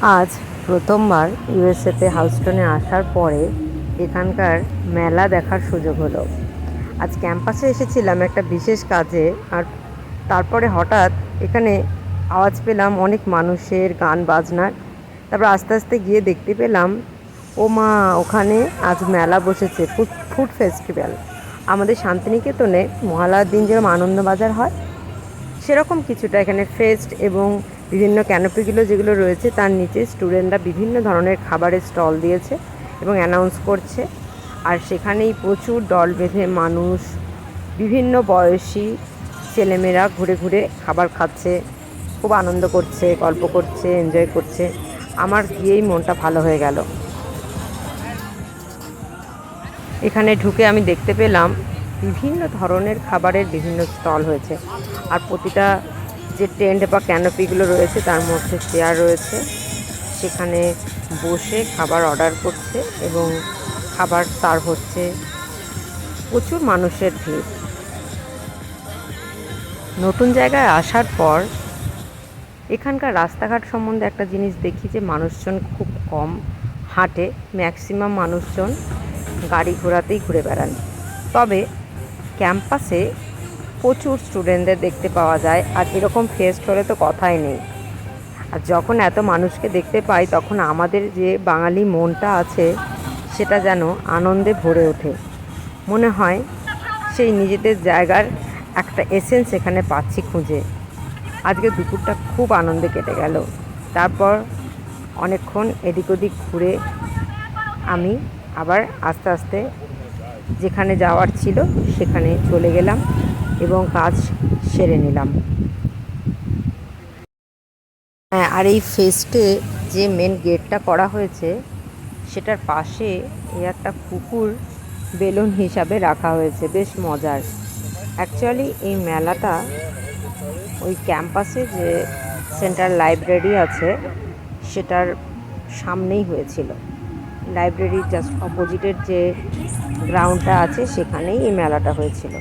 আজ প্রথমবার ইউএসএতে হাউস্টনে আসার পরে এখানকার মেলা দেখার সুযোগ হলো। আজ ক্যাম্পাসে এসেছিলাম একটা বিশেষ কাজে আর তারপরে হঠাৎ এখানে আওয়াজ পেলাম অনেক মানুষের গান বাজনার তারপর আস্তে আস্তে গিয়ে দেখতে পেলাম, ও মা, ওখানে আজ মেলা বসেছে ফুড ফেস্টিভ্যাল। আমাদের শান্তিনিকেতনে মহালয়ার দিন যেরকম আনন্দবাজার হয়, সেরকম কিছুটা এখানে ফেস্ট এবং বিভিন্ন ক্যানোপিগুলো যেগুলো রয়েছে, তার নিচে স্টুডেন্টরা বিভিন্ন ধরনের খাবারের স্টল দিয়েছে এবং অ্যানাউন্স করছে। আর সেখানেই প্রচুর দল বেঁধে মানুষ, বিভিন্ন বয়সী ছেলেমেয়েরা ঘুরে ঘুরে খাবার খাচ্ছে, খুব আনন্দ করছে, গল্প করছে এনজয় করছে। আমার গিয়েই মনটা ভালো হয়ে গেল। এখানে ঢুকে আমি দেখতে পেলাম বিভিন্ন ধরনের খাবারের বিভিন্ন স্টল হয়েছে। আর প্রতিটা যে টেন্ট বা ক্যানোপিগুলো রয়েছে, তার মধ্যে চেয়ার রয়েছে। সেখানে বসে খাবার অর্ডার করছে এবং খাবার সার্ভ হচ্ছে। প্রচুর মানুষের ভিড়। নতুন জায়গায় আসার পর এখানকার রাস্তাঘাট সম্বন্ধে একটা জিনিস দেখি যে মানুষজন খুব কম হাঁটে, ম্যাক্সিমাম মানুষজন গাড়ি ঘোড়াতেই ঘুরে বেড়ান। তবে ক্যাম্পাসে প্রচুর স্টুডেন্টদের দেখতে পাওয়া যায়, আর এরকম ফেস্ট হলে তো কথাই নেই। আর যখন এত মানুষকে দেখতে পাই, তখন আমাদের যে বাঙালি মনটা আছে, সেটা যেন আনন্দে ভরে ওঠে। মনে হয় সেই নিজেদের জায়গার একটা এসেন্স এখানে পাচ্ছি খুঁজে। আজকে দুপুরটা খুব আনন্দে কেটে গেল। তারপর অনেকক্ষণ এদিক ওদিক ঘুরে আমি আবার আস্তে আস্তে যেখানে যাওয়ার ছিল, সেখানে চলে গেলাম। এবং কাজ সেরে নিলাম। হ্যাঁ আর এই ফেস্টে যে মেন গেটটা করা হয়েছে, সেটার পাশে এই একটা কুকুর বেলুন হিসাবে রাখা হয়েছে। বেশ মজার। অ্যাকচুয়ালি এই মেলাটা ওই ক্যাম্পাসে যে সেন্ট্রাল লাইব্রেরি আছে, সেটার সামনেই হয়েছিল। লাইব্রেরির জাস্ট অপোজিটের যে গ্রাউন্ডটা আছে, সেখানেই এই মেলাটা হয়েছিল।